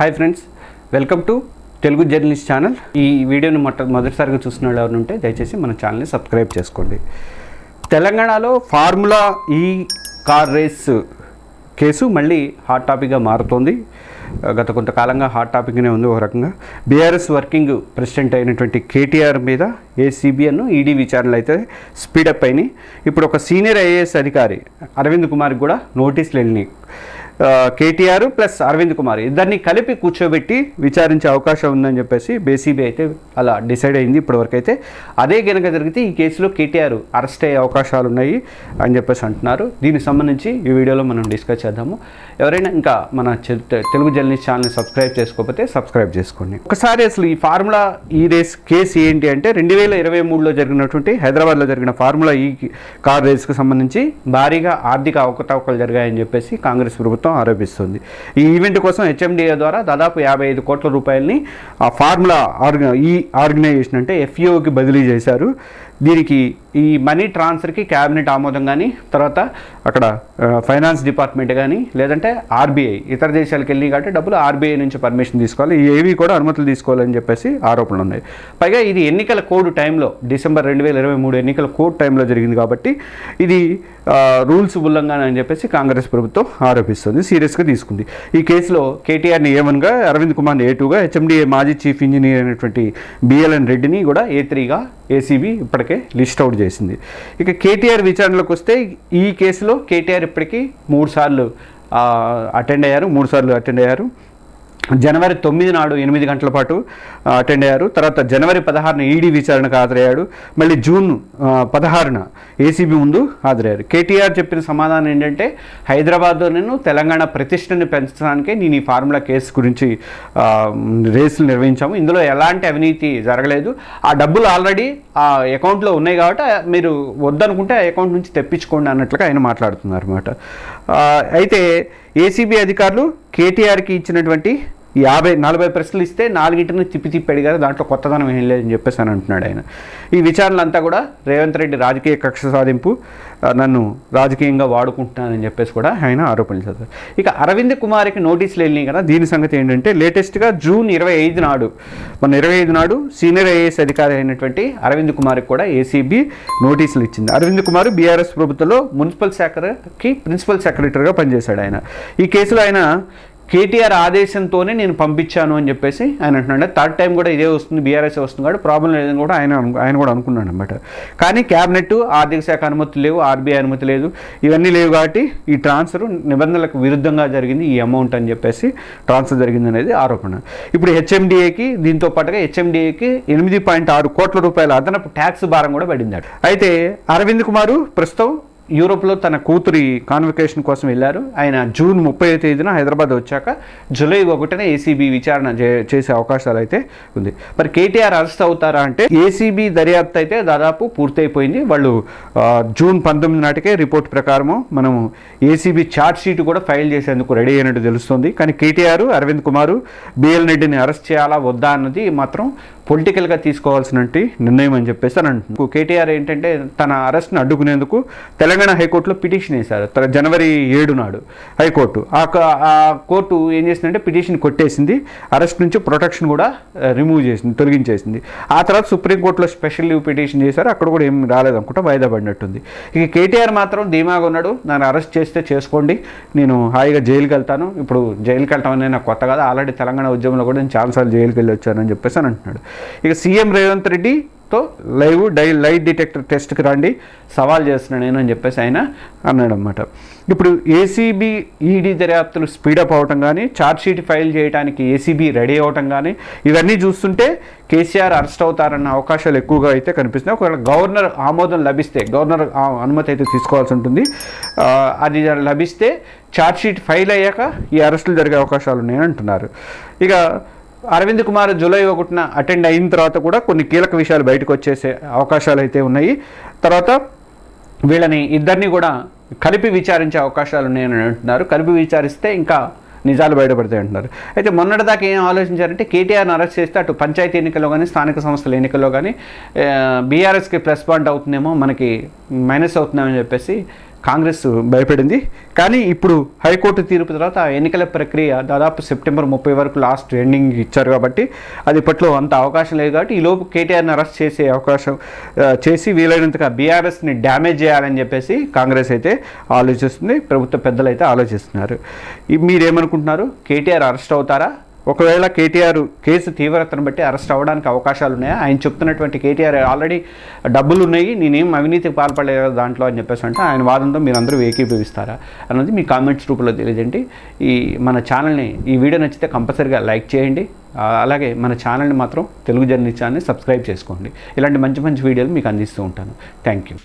Hi friends welcome to Telugu journalist channel ఈ వీడియోని మొట్ట మొదటిసారిగా చూసిన వాళ్ళు ఎవరు ఉంటే దయచేసి మన ఛానల్ని సబ్స్క్రైబ్ చేసుకోండి. తెలంగాణలో formula E car race case మళ్ళీ హాట్ టాపిక్గా మారుతోంది. గత కొంతకాలంగా హాట్ టాపిక్గానే ఉంది ఒక రకంగా. బీఆర్ఎస్ వర్కింగ్ ప్రెసిడెంట్ అయినటువంటి కేటీఆర్ మీద ఏసీబీఎన్ ఈడీ విచారణలు అయితే స్పీడప్ అయినాయి. ఇప్పుడు ఒక సీనియర్ ఐఏఎస్ అధికారి అరవింద్ కుమార్కి కూడా నోటీసులు వెళ్ళినాయి. కేటీఆర్ ప్లస్ అరవింద్ కుమార్ ఇద్దరిని కలిపి కూర్చోబెట్టి విచారించే అవకాశం ఉందని చెప్పేసి బేసీబీ అయితే అలా డిసైడ్ అయింది ఇప్పటివరకు అయితే. అదే కనుక జరిగితే ఈ కేసులో కేటీఆర్ అరెస్ట్ అయ్యే అవకాశాలు ఉన్నాయి అని చెప్పేసి అంటున్నారు. దీనికి సంబంధించి ఈ వీడియోలో మనం డిస్కస్ చేద్దాము. ఎవరైనా ఇంకా మన తెలుగు జర్నలిస్ట్ ఛానల్ని సబ్స్క్రైబ్ చేసుకోకపోతే సబ్స్క్రైబ్ చేసుకోండి. ఒకసారి అసలు ఈ ఫార్ములా ఈ రేస్ కేసు ఏంటి అంటే రెండు వేల ఇరవై మూడులో జరిగినటువంటి హైదరాబాద్లో జరిగిన ఫార్ములా ఈ కార్ రేస్కు సంబంధించి భారీగా ఆర్థిక అవకతవకలు జరిగాయని చెప్పేసి కాంగ్రెస్ ప్రభుత్వం ఆరోపిస్తుంది. ఈ ఈవెంట్ కోసం హెచ్ఎండిఏ ద్వారా దాదాపు యాభై ఐదు కోట్ల రూపాయలని ఆ ఫార్ములా ఆర్గ ఈ ఆర్గనైజేషన్ అంటే ఎఫ్ఈఓకి బదిలీ చేశారు. దీనికి ఈ మనీ ట్రాన్స్ఫర్కి క్యాబినెట్ ఆమోదం కానీ తర్వాత అక్కడ ఫైనాన్స్ డిపార్ట్మెంట్ కానీ లేదంటే ఆర్బీఐ ఇతర దేశాలకు వెళ్ళి కాబట్టి డబ్బులు ఆర్బీఐ నుంచి పర్మిషన్ తీసుకోవాలి. ఏవి కూడా అనుమతులు తీసుకోవాలని చెప్పేసి ఆరోపణలు ఉన్నాయి. పైగా ఇది ఎన్నికల కోడ్ టైంలో డిసెంబర్ రెండు వేల ఇరవై మూడు ఎన్నికల కోడ్ టైంలో జరిగింది కాబట్టి ఇది రూల్స్ ఉల్లంఘన అని చెప్పేసి కాంగ్రెస్ ప్రభుత్వం ఆరోపిస్తుంది సీరియస్గా తీసుకుంది. ఈ కేసులో కేటీఆర్ని ఏ వన్గా అరవింద్ కుమార్ని ఏ టూగా హెచ్ఎండిఏ మాజీ చీఫ్ ఇంజనీర్ అయినటువంటి బిఎల్ఎన్ రెడ్డిని కూడా ఏ త్రీగా ఏసీబీ ఇప్పటికే లిస్ట్ అవుట్ చేసింది. ఇక కేటీఆర్ విచారణలోకి వస్తే ఈ కేసులో కేటీఆర్ ఇప్పటికీ మూడు సార్లు అటెండ్ అయ్యారు మూడు సార్లు అటెండ్ అయ్యారు. జనవరి తొమ్మిది నాడు ఎనిమిది గంటల పాటు అటెండ్ అయ్యారు. తర్వాత జనవరి పదహారున ఈడీ విచారణకు హాజరయ్యాడు. మళ్ళీ జూన్ పదహారున ఏసీబీ ముందు హాజరయ్యారు. కేటీఆర్ చెప్పిన సమాధానం ఏంటంటే హైదరాబాద్లో నేను తెలంగాణ ప్రతిష్టని పెంచడానికే నేను ఈ ఫార్ములా కేసు గురించి రేసులు నిర్వహించాము. ఇందులో ఎలాంటి అవినీతి జరగలేదు. ఆ డబ్బులు ఆల్రెడీ ఆ అకౌంట్లో ఉన్నాయి కాబట్టి మీరు వద్దనుకుంటే ఆ అకౌంట్ నుంచి తెప్పించుకోండి అన్నట్లుగా ఆయన మాట్లాడుతున్నారు అనమాట అయితే ఏసీబీ అధికారులు కేటీఆర్కి ఇచ్చినటువంటి యాభై నలభై ప్రశ్నలు ఇస్తే నాలుగింటిని తిప్పి తిప్పి అడిగారు. దాంట్లో కొత్తదనం ఏం లేదని చెప్పేసి అని అంటున్నాడు ఆయన. ఈ విచారణలంతా కూడా రేవంత్ రెడ్డి రాజకీయ కక్ష సాధింపు నన్ను రాజకీయంగా వాడుకుంటున్నానని చెప్పేసి కూడా ఆయన ఆరోపణలు చేశారు. ఇక అరవింద్ కుమార్కి నోటీసులు వెళ్ళినాయి కదా. దీని సంగతి ఏంటంటే లేటెస్ట్గా జూన్ ఇరవై ఐదు నాడు మన ఇరవై ఐదు నాడు సీనియర్ ఐఏఎస్ అధికారి అయినటువంటి అరవింద్ కుమార్కి కూడా ఏసీబీ నోటీసులు ఇచ్చింది. అరవింద్ కుమార్ బీఆర్ఎస్ ప్రభుత్వంలో మున్సిపల్ శాఖకి ప్రిన్సిపల్ సెక్రటరీగా పనిచేశాడు ఆయన. ఈ కేసులో ఆయన కేటీఆర్ ఆదేశంతోనే నేను పంపించాను అని చెప్పేసి ఆయన అంటున్నాడు. థర్డ్ టైం కూడా ఇదే వస్తుంది బీఆర్ఎస్ వస్తుంది కాబట్టి ప్రాబ్లం లేదని కూడా ఆయన ఆయన కూడా అనుకున్నాడు అనమాట కానీ క్యాబినెట్ ఆర్థిక శాఖ అనుమతి లేవు ఆర్బీఐ అనుమతి లేదు. ఇవన్నీ లేవు కాబట్టి ఈ ట్రాన్స్ఫర్ నిబంధనలకు విరుద్ధంగా జరిగింది ఈ అమౌంట్ అని చెప్పేసి ట్రాన్స్ఫర్ జరిగింది అనేది ఆరోపణ. ఇప్పుడు హెచ్ఎండిఏకి దీంతో పాటుగా హెచ్ఎండిఏకి ఎనిమిది పాయింట్ ఆరు కోట్ల రూపాయల అదనపు ట్యాక్స్ భారం కూడా పడిందట. అయితే అరవింద్ కుమారు ప్రస్తుతం యూరోప్లో తన కూతురి కాన్వికేషన్ కోసం వెళ్ళారు. ఆయన జూన్ ముప్పై తేదీన హైదరాబాద్ వచ్చాక జూలై ఒకటిన ఏసీబీ విచారణ చే- చేసే అవకాశాలు అయితే ఉంది. మరి కేటీఆర్ అరెస్ట్ అవుతారా అంటే ఏసీబీ దర్యాప్తు అయితే దాదాపు పూర్తయిపోయింది. వాళ్ళు జూన్ పంతొమ్మిది నాటికే రిపోర్ట్ ప్రకారము మనము ఏసీబీ ఛార్జ్ షీట్ కూడా ఫైల్ చేసేందుకు రెడీ అయినట్టు తెలుస్తుంది. కానీ కేటీఆర్ అరవింద్ కుమార్ బిఎల్ రెడ్డిని అరెస్ట్ చేయాలా వద్దా అన్నది మాత్రం పొలిటికల్గా తీసుకోవాల్సిన నిర్ణయం అని చెప్పేసి అని అంటున్నాను కేటీఆర్ ఏంటంటే తన అరెస్ట్ను అడ్డుకునేందుకు తెలంగాణ హైకోర్టులో పిటిషన్ వేశారు. జనవరి ఏడు నాడు హైకోర్టు. ఆ క- ఆ కోర్టు ఏం చేసిందంటే పిటిషన్ కొట్టేసింది. అరెస్ట్ నుంచి ప్రొటెక్షన్ కూడా రిమూవ్ చేసింది తొలగించేసింది. ఆ తర్వాత సుప్రీంకోర్టులో స్పెషల్ లీవ్ పిటిషన్ చేశారు. అక్కడ కూడా ఏం రాలేదనుకుంటా వాయిదా పడినట్టుంది. ఇక కేటీఆర్ మాత్రం ధీమాగా ఉన్నాడు. నన్ను అరెస్ట్ చేస్తే చేసుకోండి. నేను హాయిగా జైలుకి వెళ్తాను. ఇప్పుడు జైలుకి వెళ్ళటం అనేది నాకు కొత్త కాదు. ఆల్రెడీ తెలంగాణ ఉద్యమంలో కూడా నేను చాలాసార్లు జైలుకి వెళ్ళి వచ్చానని చెప్పేసి అని అంటున్నాడు. ఇక సీఎం రేవంత్ రెడ్డితో లైవ్ డై లైట్ డిటెక్టర్ టెస్ట్కి రండి. సవాల్ చేస్తున్నాను నేను అని చెప్పేసి ఆయన అన్నాడు అనమాట ఇప్పుడు ఏసీబీ ఈడీ దర్యాప్తులు స్పీడప్ అవటం కానీ ఛార్జ్షీట్ ఫైల్ చేయడానికి ఏసీబీ రెడీ అవటం కానీ ఇవన్నీ చూస్తుంటే కేసీఆర్ అరెస్ట్ అవుతారన్న అవకాశాలు ఎక్కువగా అయితే కనిపిస్తున్నాయి. ఒకవేళ గవర్నర్ ఆమోదం లభిస్తే గవర్నర్ అనుమతి అయితే తీసుకోవాల్సి ఉంటుంది. అది లభిస్తే ఛార్జ్షీట్ ఫైల్ అయ్యాక ఈ అరెస్టులు జరిగే అవకాశాలు ఉన్నాయని అంటున్నారు. ఇక అరవింద్ కుమార్ జూలై ఒకటిన అటెండ్ అయిన తర్వాత కూడా కొన్ని కీలక విషయాలు బయటకు వచ్చేసే అవకాశాలు అయితే ఉన్నాయి. తర్వాత వీళ్ళని ఇద్దరిని కూడా కలిపి విచారించే అవకాశాలు ఉన్నాయని అంటున్నారు. కలిపి విచారిస్తే ఇంకా నిజాలు బయటపడతాయి అంటున్నారు. అయితే మొన్నటిదాకా ఏం ఆలోచించారంటే కేటీఆర్ని అరెస్ట్ చేస్తే అటు పంచాయతీ ఎన్నికల్లో కానీ స్థానిక సంస్థల ఎన్నికల్లో కానీ బీఆర్ఎస్కి ప్లస్ పాయింట్ అవుతుందేమో మనకి మైనస్ అవుతుందేమని చెప్పేసి కాంగ్రెస్ భయపడింది. కానీ ఇప్పుడు హైకోర్టు తీర్పు తర్వాత ఎన్నికల ప్రక్రియ దాదాపు సెప్టెంబర్ ముప్పై వరకు లాస్ట్ ఎండింగ్ ఇచ్చారు కాబట్టి అది ఇప్పట్లో అంత అవకాశం లేదు కాబట్టి ఈలోపు కేటీఆర్ని అరెస్ట్ చేసే అవకాశం చేసి వీలైనంతగా బీఆర్ఎస్ని డ్యామేజ్ చేయాలని చెప్పేసి కాంగ్రెస్ అయితే ఆలోచిస్తుంది ప్రభుత్వ పెద్దలు అయితే ఆలోచిస్తున్నారు మీరేమనుకుంటున్నారు? కేటీఆర్ అరెస్ట్ అవుతారా? ఒకవేళ కేటీఆర్ కేసు తీవ్రతను బట్టి అరెస్ట్ అవ్వడానికి అవకాశాలు ఉన్నాయి? ఆయన చెప్తున్నటువంటి కేటీఆర్ ఆల్రెడీ డబ్బులు ఉన్నాయి నేనేం అవినీతికి పాల్పడలేదు దాంట్లో అని చెప్పేసి అంటే ఆయన వాదంతో మీరు అందరూ ఏకీభవిస్తారా అన్నది మీ కామెంట్స్ రూపంలో తెలియజేయండి. ఈ మన ఛానల్ని ఈ వీడియో నచ్చితే కంపల్సరీగా లైక్ చేయండి. అలాగే మన ఛానల్ని మాత్రం తెలుగు జర్నీ ఛానల్ని సబ్స్క్రైబ్ చేసుకోండి. ఇలాంటి మంచి మంచి వీడియోలు మీకు అందిస్తూ ఉంటాను. Thank you.